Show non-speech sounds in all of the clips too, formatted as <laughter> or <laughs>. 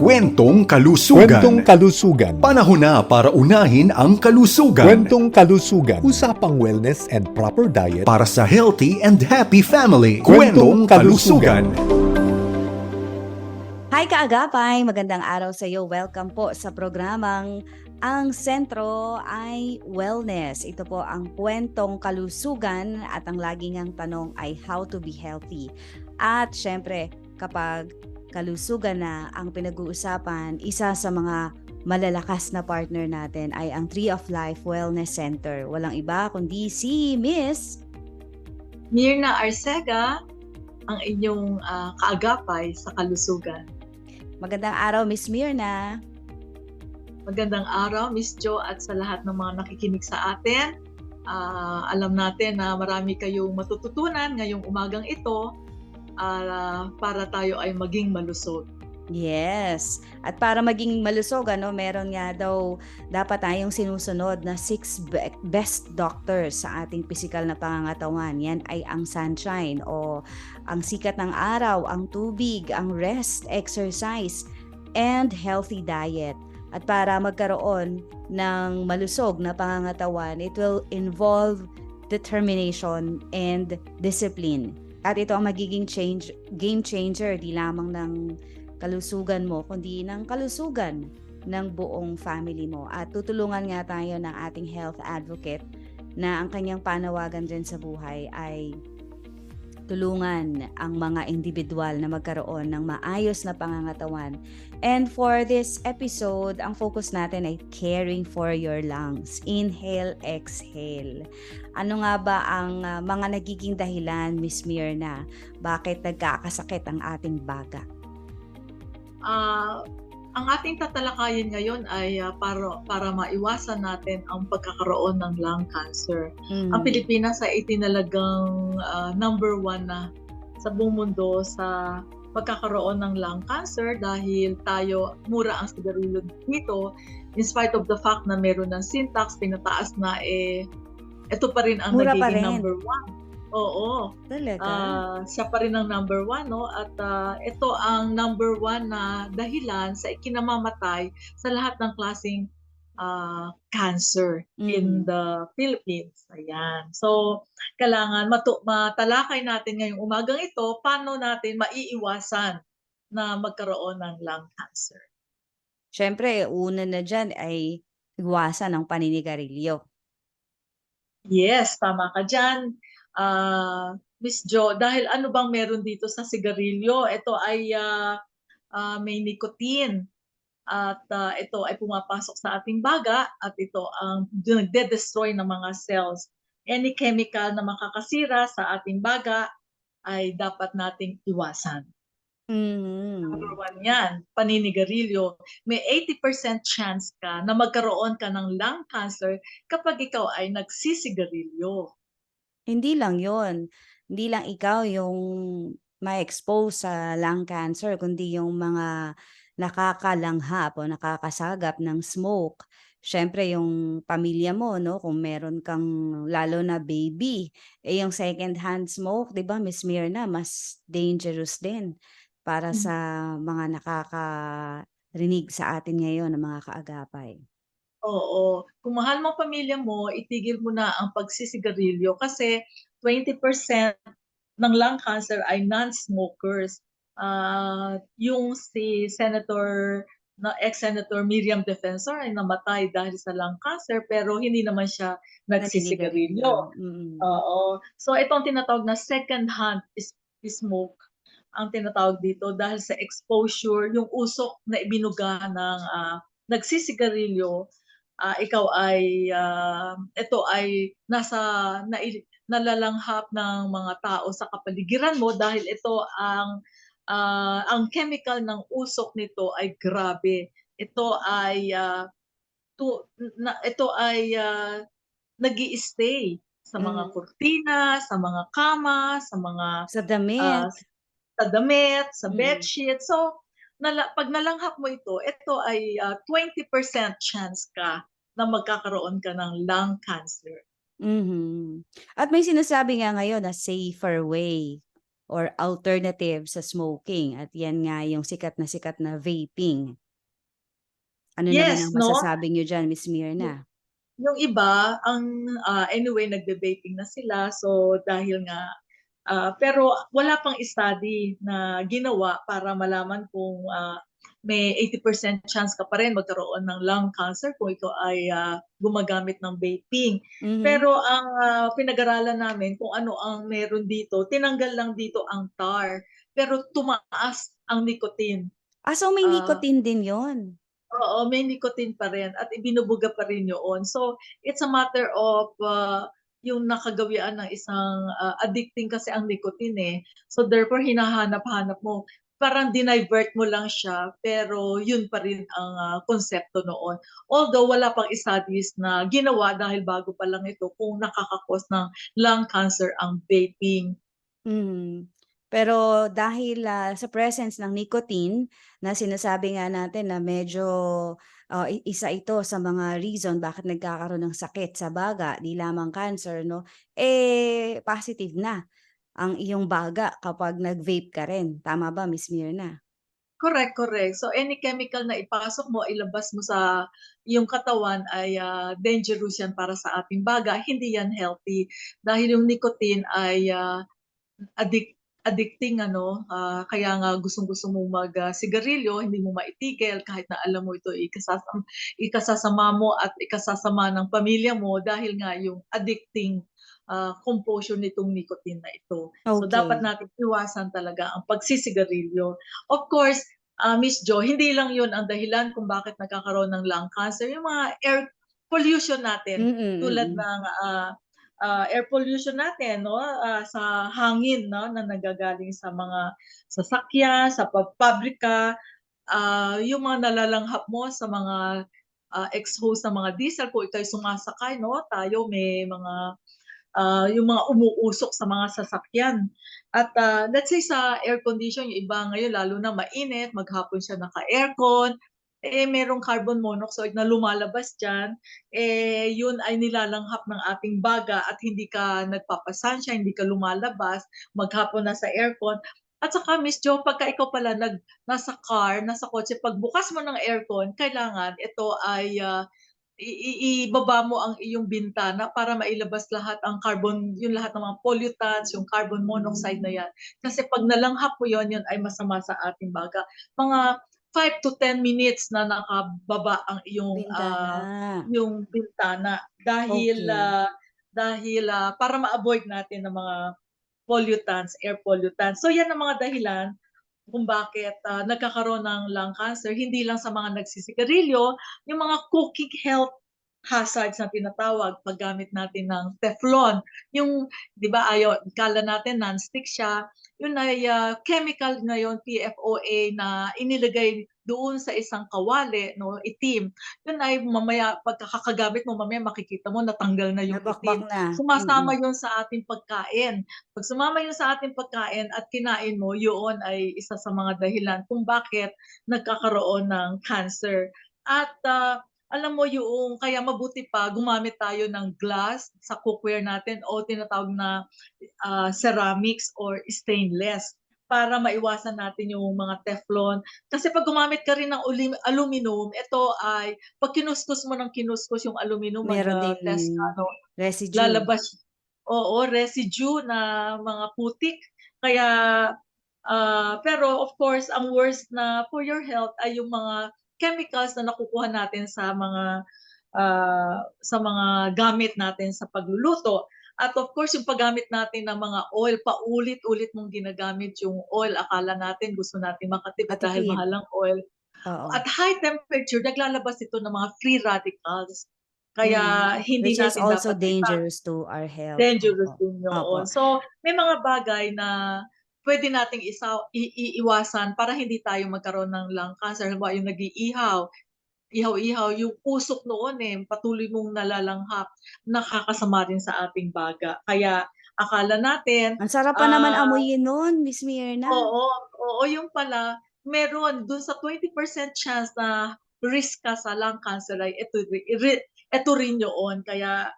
Kwentong Kalusugan. Kwentong kalusugan. Panahon na para unahin ang kalusugan. Kwentong kalusugan. Usapang wellness and proper diet. para sa healthy and happy family. Kwentong Kwentong Kalusugan. Hi kaagapay! Magandang araw sa iyo. Welcome po sa programang Ang Sentro ay Wellness. Ito po ang kwentong kalusugan at ang laging ang tanong ay how to be healthy. At syempre, kapag kalusugan na ang pinag-uusapan, isa sa mga malalakas na partner natin ay ang Tree of Life Wellness Center. Walang iba kundi si Miss Mirna Arcega, ang inyong ah, kaagapay sa kalusugan. Magandang araw, Miss Mirna. Magandang araw, Miss Jo, at sa lahat ng mga nakikinig sa atin. Ah, alam natin na marami kayong matututunan ngayong umagang ito ah, para tayo ay maging malusog. Yes. At para maging malusog, ano, meron nga daw dapat tayong sinusunod na six be- best doctors sa ating physical na pangangatawan. Yan ay ang sunshine o ang sikat ng araw, ang tubig, ang rest, exercise, and healthy diet. At para magkaroon ng malusog na pangangatawan, it will involve determination and discipline. At ito ang magiging change, game changer di lamang ng kalusugan mo, kundi ng kalusugan ng buong family mo. At tutulungan nga tayo ng ating health advocate na ang kanyang panawagan dyan sa buhay ay tulungan ang mga individual na magkaroon ng maayos na pangangatawan. And for this episode, ang focus natin ay caring for your lungs. Inhale, exhale. Ano nga ba ang ah, mga nagiging dahilan, Miss Mirna, bakit nagkakasakit ang ating baga? Ah, ang ating tatalakayin ngayon ay ah, para, para maiwasan natin ang pagkakaroon ng lung cancer. Mm. Ang Pilipinas ay itinalagang ah, number one na sa buong mundo sa pagkakaroon ng lung cancer dahil tayo, mura ang sigarilyo dito. In spite of the fact na meron ng syntax, pinataas na eh, ito pa rin ang Mura nagiging rin. number one. Oo. Talaga? Ah, siya pa rin ang number one, no? At ah, ito ang number one na dahilan sa ikinamamatay sa lahat ng klaseng ah, cancer in Mm. the Philippines. Ayan. So, kailangan matu- matalakay natin ngayong umagang ito paano natin maiiwasan na magkaroon ng lung cancer. Siyempre, una na dyan ay iwasan ang paninigarilyo. Yes, tama ka dyan. Ah, Miss Jo, dahil ano bang meron dito sa sigarilyo? Ito ay ah, ah, may nicotine at ah, ito ay pumapasok sa ating baga at ito ang nagde-destroy ng mga cells. Any chemical na makakasira sa ating baga ay dapat nating iwasan. Number Mhm. one yan, paninigarilyo. May 80% chance ka na magkaroon ka ng lung cancer kapag ikaw ay nagsisigarilyo. Hindi lang yon Hindi lang ikaw yung ma-expose sa lung cancer, kundi yung mga nakakalanghap o nakakasagap ng smoke. Siyempre, yung pamilya mo, no? Kung meron kang, lalo na baby, eh yung second-hand smoke, di ba, Miss Mirna, mas dangerous din para Mhm. sa mga nakakarinig sa atin ngayon ng mga kaagapay. Oo. Kung mahal mo ang pamilya mo, itigil mo na ang pagsisigarilyo kasi 20% ng lung cancer ay non-smokers. Ah, yung si Senator na ex-Senator Miriam Defensor ay namatay dahil sa lung cancer pero hindi naman siya nagsisigarilyo. Mm. Oo. So itong tinatawag na second-hand is- smoke ang tinatawag dito dahil sa exposure, yung usok na ibinuga ng ah, nagsisigarilyo, ah, ikaw ay ah, ito ay nasa nai- nalalanghap ng mga tao sa kapaligiran mo dahil ito ang ah, ang chemical ng usok nito ay grabe. Ito ay ah, tu- na, ito ay uh, stay sa mga Mm. kurtina, sa mga kama, sa mga Sa damit. ah, sa damit, sa Mm. bedsheet. So, nala, pag nalanghap mo ito, ito ay ah, 20% chance ka na magkakaroon ka ng lung cancer. Mhm. At may sinasabi nga ngayon na safer way or alternative sa smoking at yan nga yung sikat na sikat na vaping. Ano naman Yes, ang no? masasabi niyo diyan, Miss Mirna? Yung iba, ang ah, anyway, nagbe-vaping na sila. So dahil nga, ah, pero wala pang study na ginawa para malaman kung ah, may 80% chance ka pa rin magkaroon ng lung cancer kung ikaw ay ah, gumagamit ng vaping. Mhm. Pero ang ah, pinag-aralan namin kung ano ang meron dito, tinanggal lang dito ang tar, pero tumaas ang nicotine. ah, so may nicotine din yon. Oo, may nicotine pa rin at ibinubuga pa rin yun. So, it's a matter of uh, yung nakagawian ng isang uh, addicting kasi ang nicotine eh. So, therefore, hinahanap-hanap mo. Parang dinivert mo lang siya, pero yun pa rin ang uh, konsepto noon. Although, wala pang studies na ginawa dahil bago pa lang ito kung nakakakos ng lung cancer ang vaping. Mhm. Pero dahil ah, sa presence ng nicotine na sinasabi nga natin na medyo i- isa ito sa mga reason bakit nagkakaroon ng sakit sa baga, di lamang cancer, no? Eh, positive na ang iyong baga kapag nag-vape ka rin. Tama ba, Miss Mirna? Correct, correct. So any chemical na ipasok mo, ilabas mo sa iyong katawan ay ah, dangerous yan para sa ating baga. Hindi yan healthy dahil yung nicotine ay ah, addic- addicting ano ah, kaya nga gustong-gusto mo mag ah, sigarilyo hindi mo maitigil kahit na alam mo ito ikasasama, ikasasama mo at ikasasama ng pamilya mo dahil nga yung addicting ah, composition nitong nicotine na ito. So Okay. dapat natin iwasan talaga ang pagsisigarilyo. Of course, ah, Miss Jo, hindi lang 'yun ang dahilan kung bakit nagkakaroon ng lung cancer, yung mga air pollution natin Mm-mm, tulad ng ah, ah, air pollution natin no? Ah, sa hangin no? Na nagagaling sa mga sasakyan, sa pabrika, ah, yung mga nalalanghap mo sa mga ah, exhaust ng mga diesel kung ikay sumasakay no? Tayo may mga ah, yung mga umuusok sa mga sasakyan. At ah, let's say sa air condition, yung iba ngayon lalo na mainit, maghapon siya naka-aircon, eh merong carbon monoxide na lumalabas diyan, eh yun ay nilalanghap ng ating baga at hindi ka nagpapasansya, hindi ka lumalabas, maghapon nasa aircon. At saka Miss Jo, pagka ikaw pala nag nasa car, nasa kotse, pagbukas mo ng aircon, kailangan ito ay i- ibaba mo ang iyong bintana para mailabas lahat ang carbon, yung lahat ng mga pollutants, yung carbon monoxide na yan. Kasi pag nalanghap mo yon yun ay masama sa ating baga. Mga 5 to 10 minutes na nakababa ang iyong ah, Bintana. yung bintana dahil Okay. ah, dahil ah, para ma-avoid natin ng mga pollutants, air pollutants. So yan ang mga dahilan kung bakit ah, nagkakaroon ng lung cancer, hindi lang sa mga nagsisigarilyo, yung mga cooking health hazards na tinatawag paggamit natin ng Teflon. Yung, di ba, ayaw, kala natin non-stick siya, yun ay ah, chemical ngayon, PFOA, na inilagay doon sa isang kawali, no, itim. Yun ay mamaya, pagkakagamit mo, mamaya makikita mo, natanggal na yung itim. Nabakbak na. Sumasama Mm-mm. yun sa ating pagkain. Pag sumama yun sa ating pagkain at kinain mo, yun ay isa sa mga dahilan kung bakit nagkakaroon ng cancer. At ah, alam mo yung, kaya mabuti pa, gumamit tayo ng glass sa cookware natin o tinatawag na ah, ceramics or stainless para maiwasan natin yung mga Teflon. Kasi pag gumamit ka rin ng aluminum, ito ay, pag kinuskus mo ng kinuskus yung aluminum, Meron din mag-test, ano, residue. lalabas oo residue na mga putik kaya ah, pero of course ang worst na for your health ay yung mga chemicals na nakukuha natin sa mga ah, sa mga gamit natin sa pagluluto at of course yung paggamit natin ng mga oil paulit-ulit mong ginagamit yung oil akala natin gusto natin makatipid dahil mahal ang oil Oo. at high temperature naglalabas ito ng mga free radicals kaya Mm. hindi Which is natin also dapat ipa- dangerous to our health. dangerous din yun. So, may mga bagay na pwede nating isa, iiwasan para hindi tayo magkaroon ng lung cancer. Halimbawa, yung nag-iihaw, ihaw-ihaw, yung usok noon eh, patuloy mong nalalanghap, nakakasama rin sa ating baga. Kaya, akala natin, Ang sarap pa naman Ah, amuyin nun, Miss Mirna. oo, oo, yung pala, meron dun sa 20% chance na risk ka sa lung cancer ay ito, ito rin yun. Kaya,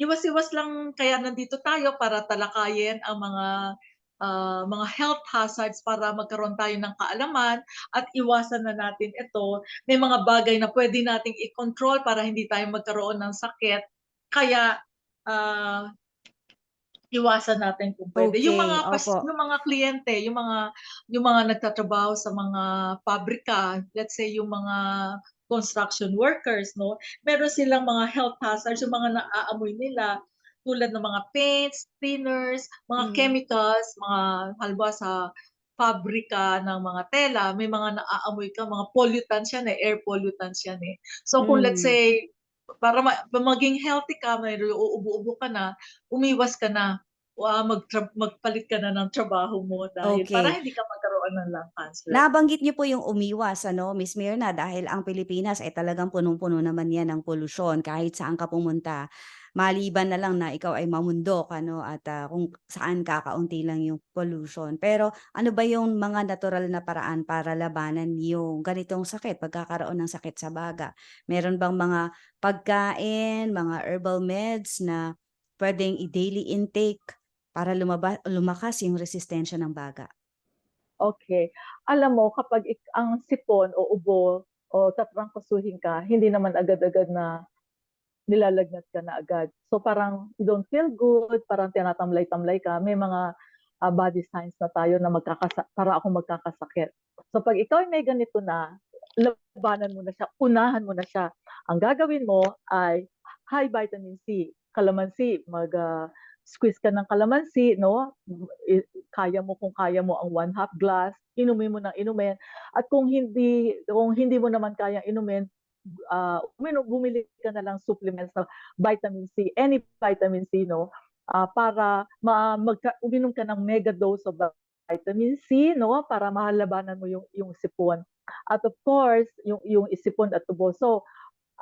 iwas-iwas lang, kaya nandito tayo para talakayin ang mga ah, mga health hazards para magkaroon tayo ng kaalaman at iwasan na natin ito. May mga bagay na pwede nating i-control para hindi tayo magkaroon ng sakit. Kaya ah, iwasan natin kung pwede. yung Okay, mga pas- opo. yung mga kliyente, yung mga yung mga nagtatrabaho sa mga pabrika, let's say yung mga construction workers, no? Meron silang mga health hazards, yung mga naaamoy nila tulad ng mga paints, thinners, mga Mhm. chemicals, mga halimbawa sa pabrika ng mga tela, may mga naaamoy ka, mga pollutants yan eh, air pollutants yan eh. So kung let's Mm. say, para ma- maging healthy ka, may uubo-ubo ka na, umiwas ka na, wa magtra- magpalit ka na ng trabaho mo dahil Okay. para hindi ka magkaroon ng lung cancer. Nabanggit niyo po yung umiwas, ano, Miss Mirna, dahil ang Pilipinas ay talagang punong-puno naman yan ng polusyon kahit saan ka pumunta. Maliban na lang na ikaw ay mamundok, ano, at ah, kung saan kakaunti lang yung pollution. Pero ano ba yung mga natural na paraan para labanan yung ganitong sakit, pagkakaroon ng sakit sa baga? Meron bang mga pagkain, mga herbal meds na pwedeng i-daily intake para lumaba, lumakas yung resistensya ng baga? Okay. Alam mo, kapag ang sipon o ubo o tatrangkasuhin ka, hindi naman agad-agad na nilalagnat ka na agad. So parang you don't feel good, parang tinatamlay-tamlay ka, may mga ah, body signs na tayo na magkakasa para ako magkakasakit. So pag ikaw ay may ganito na, labanan mo na siya, unahan mo na siya. Ang gagawin mo ay high vitamin C, calamansi, mag ah, squeeze ka ng calamansi, no? Kaya mo kung kaya mo ang one half glass, inumin mo ng inumin. At kung hindi kung hindi mo naman kayang inumin, uh, bumili ka na lang supplements na vitamin C, any vitamin C, no? Ah, para ma magka, uminom ka ng mega dose of vitamin C, no? Para mahalabanan mo yung yung sipon. At of course, yung yung sipon at tubo. So,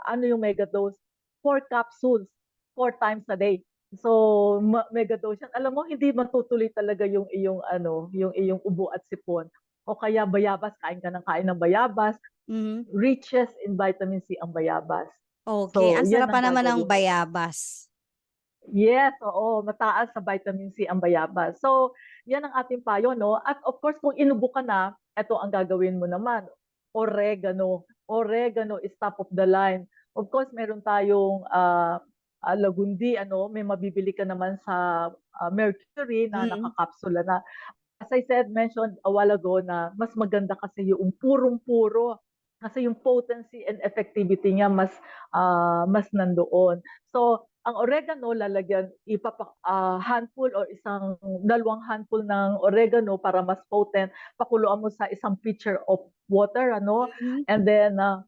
ano yung mega dose? Four capsules, four times a day. So, mega dose yan. Alam mo, hindi matutuloy talaga yung iyong ano, yung iyong ubo at sipon. O kaya bayabas, kain ka ng kain ng bayabas, Mhm. riches in vitamin C ang bayabas. Okay, So, ang yan sarap ang pa naman ng gagawin. bayabas. Yes, oo, mataas sa vitamin C ang bayabas. So, yan ang ating payo, no? At of course, kung inubo ka na, ito ang gagawin mo naman. Oregano. Oregano is top of the line. Of course, meron tayong ah, ah, lagundi, ano, may mabibili ka naman sa ah, Mercury na Mm. nakakapsula na. As I said, mentioned a while ago na mas maganda kasi yung purong-puro. Kasi yung potency and effectivity niya mas ah, mas nandoon. So, ang oregano lalagyan ipapa ah, handful or isang dalawang handful ng oregano para mas potent. Pakuluan mo sa isang pitcher of water ano Mhm. and then ah,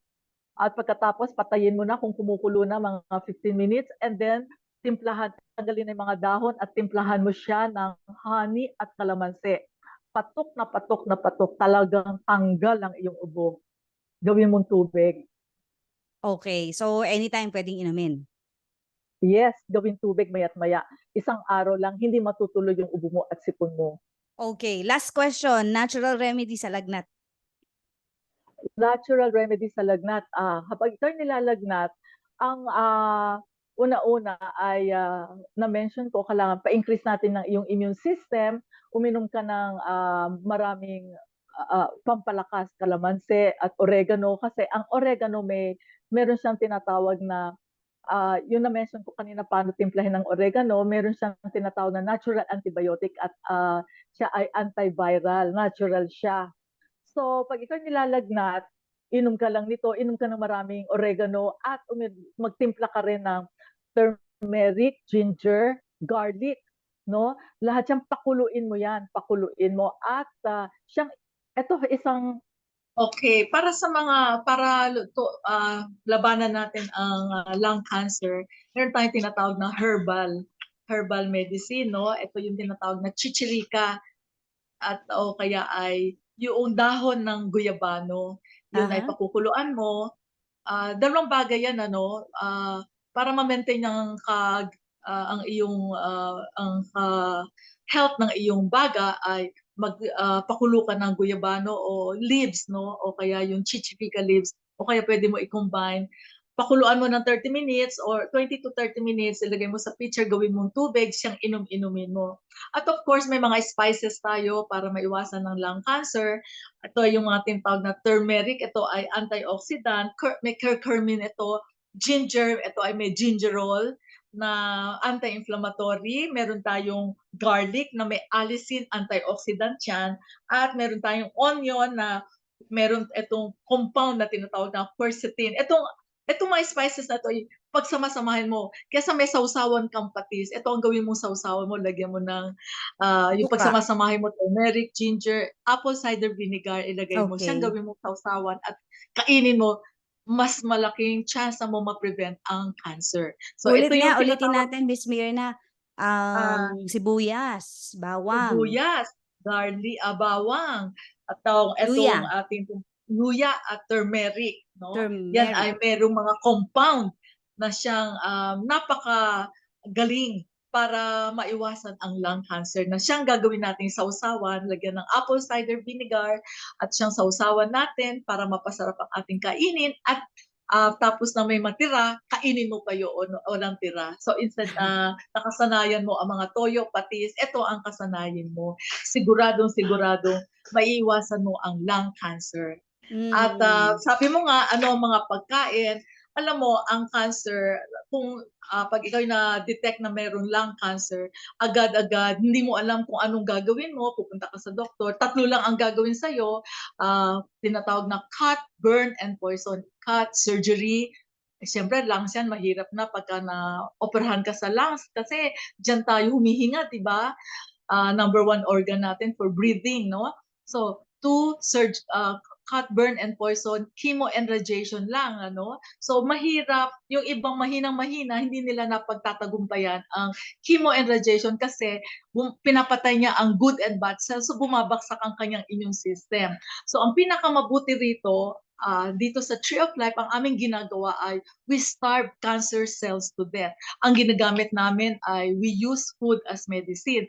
at pagkatapos patayin mo na kung kumukulo na mga 15 minutes and then timplahan tanggalin na yung mga dahon at timplahan mo siya ng honey at kalamansi. Patok na patok na patok talagang tanggal ang iyong ubo. Gawin mong tubig. Okay, so anytime pwedeng inumin. Yes, gawin tubig mayat maya. Isang araw lang, hindi matutuloy yung ubo mo at sipon mo. Okay, last question, natural remedy sa lagnat. Natural remedy sa lagnat. Ah, kapag ikaw nilalagnat, ang ah, una-una ay ah, na-mention ko, kailangan pa-increase natin ng iyong immune system. Uminom ka ng ah, maraming ah, pampalakas, kalamansi at oregano kasi ang oregano may meron siyang tinatawag na ah, yung na-mention ko kanina paano timplahin ng oregano, meron siyang tinatawag na natural antibiotic at ah, siya ay antiviral, natural siya. So, pag ikaw nilalagnat, inom ka lang nito, inom ka ng maraming oregano at magtimpla ka rin ng turmeric, ginger, garlic, no? Lahat yan pakuluin mo yan, pakuluin mo at ah, siyang ito isang Okay, para sa mga para to, ah, labanan natin ang ah, lung cancer, meron tayong tinatawag na herbal herbal medicine, no? Ito yung tinatawag na chichirika at o kaya ay yung dahon ng guyabano. Yun ay Aha. pakukuluan mo. Ah, dalawang bagay yan ano, ah, para ma-maintain ang kag ah, ang iyong ah, ang ah, health ng iyong baga ay mag ah, pakulo ka ng guyabano o leaves no? O kaya yung chichirika leaves o kaya pwede mo i-combine. Pakuluan mo ng 30 minutes or 20 to 30 minutes, ilagay mo sa pitcher, gawin mong tubig, siyang inom-inumin mo. At of course, may mga spices tayo para maiwasan ng lung cancer. Ito ay yung mga tinatawag na turmeric, ito ay antioxidant, may curcumin ito, ginger, ito ay may gingerol na anti-inflammatory. Meron tayong garlic na may allicin, antioxidant yan. At meron tayong onion na meron itong compound na tinatawag na quercetin. Itong itong mga spices na to, pagsamasamahin mo, kesa may sausawan kang patis, ito ang gawin mong sausawan mo, lagyan mo ng, ah, yung Suka. pagsamasamahin mo, turmeric, ginger, apple cider vinegar, ilagay mo, Okay. siyang gawin mong sausawan at kainin mo, mas malaking chance mo ma-prevent ang cancer. So Ulit ito yung nga, ulitin tinatawag- natin, Miss Mirna. Ang sibuyas, bawang, sibuyas, garlic, ah, bawang, at tawag itong Luya. ating luya at turmeric, no? turmeric. Yan ay merong mga compound na siyang um, napaka galing para maiwasan ang lung cancer na siyang gagawin nating sausawan, lagyan ng apple cider vinegar at siyang sausawan natin para mapasarap ang ating kainin at ah, tapos na may matira, kainin mo pa yun o walang tira. So instead na <laughs> nakasanayan mo ang mga toyo, patis, ito ang kasanayan mo. Siguradong siguradong maiiwasan mo ang lung cancer. At Mm. ah, sabi mo nga, ano ang mga pagkain, alam mo, ang cancer, kung ah, pag ikaw na-detect na mayroong lung cancer, agad-agad, hindi mo alam kung anong gagawin mo, pupunta ka sa doktor, tatlo lang ang gagawin sa'yo, ah, tinatawag na cut, burn, and poison. Cut, surgery, eh, Siyempre, lungs yan, mahirap na pagka na-operahan ka sa lungs kasi dyan tayo humihinga, di ba? Ah, number one organ natin for breathing, no? So, two, surge, ah, cut, burn, and poison, chemo and radiation lang, ano? So, mahirap, yung ibang mahinang-mahina, hindi nila napagtatagumpayan ang chemo and radiation kasi pinapatay niya ang good and bad cells, so bumabaksak ang kanyang immune system. So, ang pinakamabuti rito, ah, dito sa Tree of Life, ang aming ginagawa ay we starve cancer cells to death. Ang ginagamit namin ay we use food as medicine.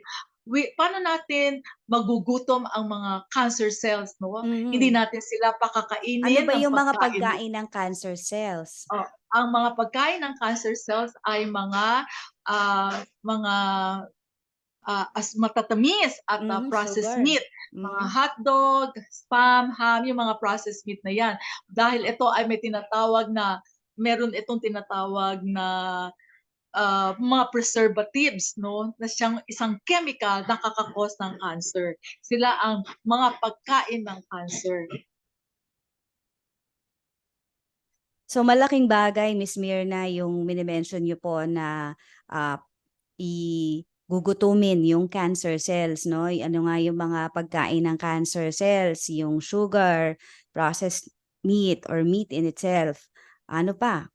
We, paano natin magugutom ang mga cancer cells, no? Mhm. Hindi natin sila pakakainin. Ano ba ng yung mga pagkain. ng cancer cells? Ang mga pagkain ng cancer cells ay mga ah, mga ah, as matatamis at ah, Mhm, processed sugar. meat, mga Mhm. hotdog, spam, ham, yung mga processed meat na yan. Dahil ito ay may tinatawag na meron itong tinatawag na ah, mga preservatives no na siyang isang chemical na kakakos ng cancer. Sila ang mga pagkain ng cancer. So malaking bagay, Miss Mirna, yung minimension niyo po na ah, i-gugutumin yung cancer cells, no? Ano nga yung mga pagkain ng cancer cells, yung sugar, processed meat or meat in itself. Ano pa?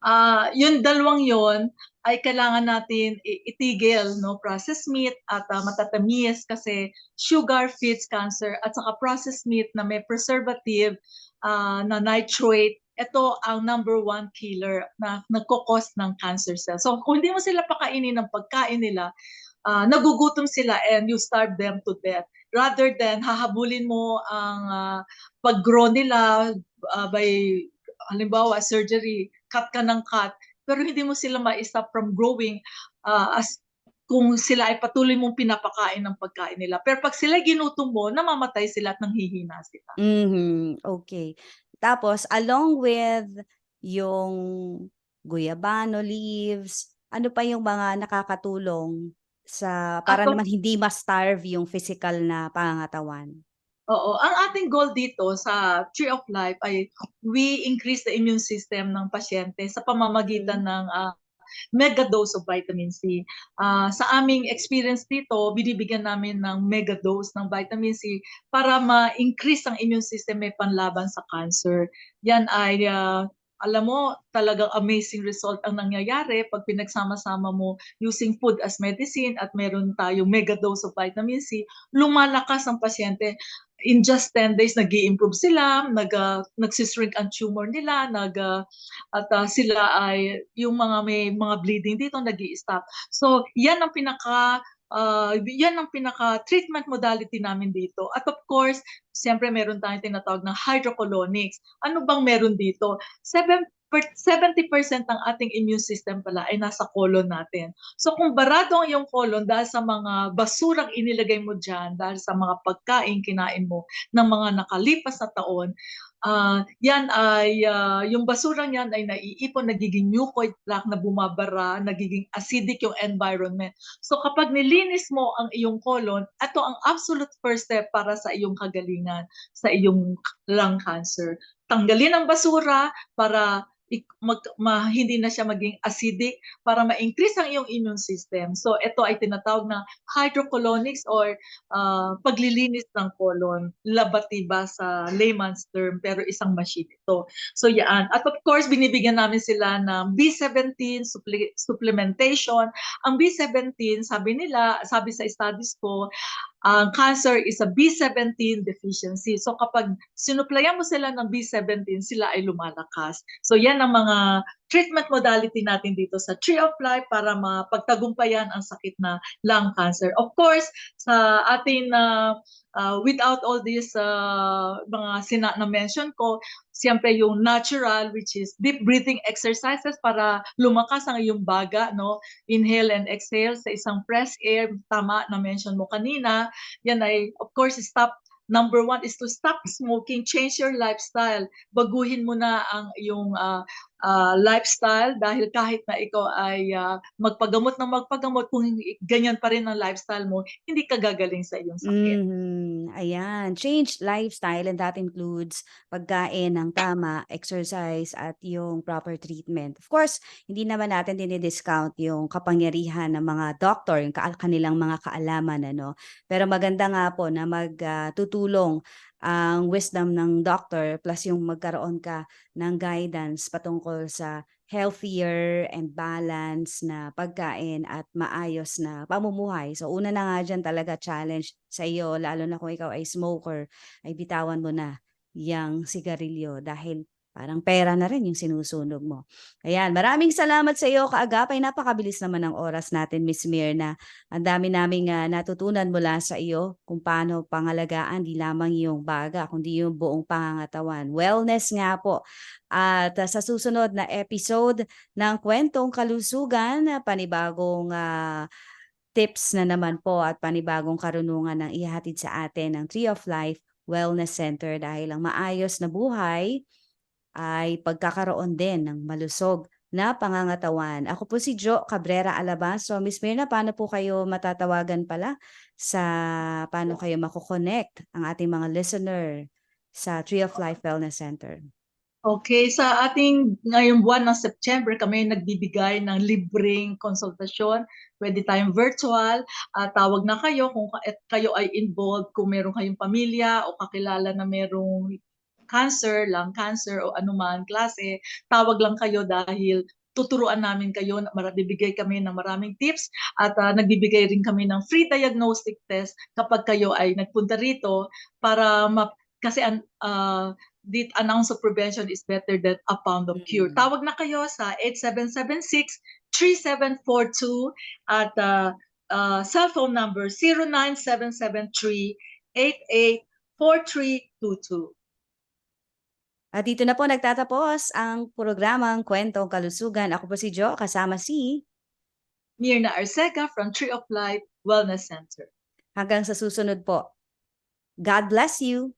Ah, yung dalawang yon ay kailangan natin itigil no processed meat at ah, matatamis kasi sugar feeds cancer at saka processed meat na may preservative ah, na nitrate ito ang number one killer na nagkokos ng cancer cells. So kung hindi mo sila pakainin ng pagkain nila, ah, nagugutom sila and you starve them to death. Rather than hahabulin mo ang ah, pag-grow nila ah, by halimbawa surgery, cut ka ng cut, pero hindi mo sila ma-stop from growing ah, as kung sila ay patuloy mong pinapakain ng pagkain nila. Pero pag sila ginutom mo, namamatay sila at nanghihina sila. Mhm, okay. Tapos along with yung guyabano leaves, ano pa yung mga nakakatulong sa para Ako- naman hindi ma-starve yung physical na pangangatawan? Oo, ang ating goal dito sa Tree of Life ay we increase the immune system ng pasyente sa pamamagitan ng ah, mega dose of vitamin C. Ah, sa aming experience dito, binibigyan namin ng mega dose ng vitamin C para ma-increase ang immune system may panlaban sa cancer. Yan ay ah, alam mo, talagang amazing result ang nangyayari pag pinagsama-sama mo using food as medicine at meron tayong mega dose of vitamin C, lumalakas ang pasyente. In just 10 days nag improve sila, nag uh, nagsishrink ang tumor nila, nag ah, at ah, sila ay yung mga may mga bleeding dito nag stop So, yan ang pinaka ah, yan ang pinaka treatment modality namin dito. At of course, siyempre meron tayong tinatawag na hydrocolonics. Ano bang meron dito? Seven per- 70% ng ating immune system pala ay nasa colon natin. So kung barado ang iyong colon dahil sa mga basurang inilagay mo dyan, dahil sa mga pagkain kinain mo ng mga nakalipas na taon, ah, yan ay, ah, yung basurang yan ay naiipon, nagiging mucoid plaque na bumabara, nagiging acidic yung environment. So kapag nilinis mo ang iyong colon, ito ang absolute first step para sa iyong kagalingan, sa iyong lung cancer. Tanggalin ang basura para mag, ma, hindi na siya maging acidic para ma-increase ang iyong immune system. So ito ay tinatawag na hydrocolonics or ah, paglilinis ng colon. Labatiba sa layman's term pero isang machine ito. So yan. At of course, binibigyan namin sila ng B17 supple- supplementation. Ang B17, sabi nila, sabi sa studies ko, ang cancer is a B17 deficiency. So kapag sinuplayan mo sila ng B17, sila ay lumalakas. So yan ang mga treatment modality natin dito sa Tree of Life para mapagtagumpayan ang sakit na lung cancer. Of course, sa atin na uh, without all these uh, mga sina na mention ko, siyempre yung natural which is deep breathing exercises para lumakas ang iyong baga, no? Inhale and exhale sa isang fresh air, tama na mention mo kanina. Yan ay of course stop Number one is to stop smoking, change your lifestyle. Baguhin mo na ang iyong ah, ah, lifestyle dahil kahit na ikaw ay ah, magpagamot na magpagamot, kung ganyan pa rin ang lifestyle mo, hindi ka gagaling sa iyong sakit. Mhm. Ayan, change lifestyle and that includes pagkain ng tama, exercise at yung proper treatment. Of course, hindi naman natin dinidiscount yung kapangyarihan ng mga doctor, yung ka- kanilang mga kaalaman ano. Pero maganda nga po na magtutulong ang wisdom ng doctor plus yung magkaroon ka ng guidance patungkol sa healthier and balanced na pagkain at maayos na pamumuhay. So una na nga dyan talaga challenge sa iyo, lalo na kung ikaw ay smoker, ay bitawan mo na yung sigarilyo dahil parang pera na rin yung sinusunog mo. Ayan, maraming salamat sa iyo, kaagapay. Napakabilis naman ng oras natin, Miss Mirna. Ang dami naming ah, natutunan mula sa iyo kung paano pangalagaan di lamang yung baga, kundi yung buong pangangatawan. Wellness nga po. At ah, sa susunod na episode ng Kwentong Kalusugan, ah, panibagong ah, tips na naman po at panibagong karunungan ng ihatid sa atin ng Tree of Life Wellness Center dahil ang maayos na buhay ay pagkakaroon din ng malusog na pangangatawan. Ako po si Jo Cabrera Alabas. So Miss Mirna, paano po kayo matatawagan pala sa paano kayo mako-connect ang ating mga listener sa Tree of Life Wellness Center? Okay, sa ating ngayong buwan ng September, kami nagbibigay ng libreng konsultasyon. Pwede tayong virtual. Ah, tawag na kayo kung kayo ay involved, kung meron kayong pamilya o kakilala na merong cancer, lung cancer o anuman klase, tawag lang kayo dahil tuturuan namin kayo, bibigay kami ng maraming tips at ah, nagbibigay rin kami ng free diagnostic test kapag kayo ay nagpunta rito para ma- kasi an, ah, the an ounce of prevention is better than a pound of cure. Mm. Tawag na kayo sa 8776-3742 at uh, uh, cellphone number 09773-884322. At dito na po nagtatapos ang programang Kwentong Kalusugan. Ako po si Jo, kasama si Mirna Arcega from Tree of Life Wellness Center. hanggang sa susunod po. God bless you!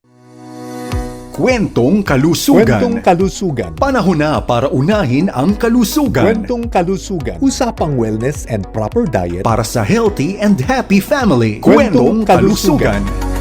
Kwentong kalusugan. Kwentong kalusugan. Panahon na para unahin ang kalusugan. Kwentong kalusugan. Usapang wellness and proper diet. Para sa healthy and happy family. Kwentong Kwentong kalusugan.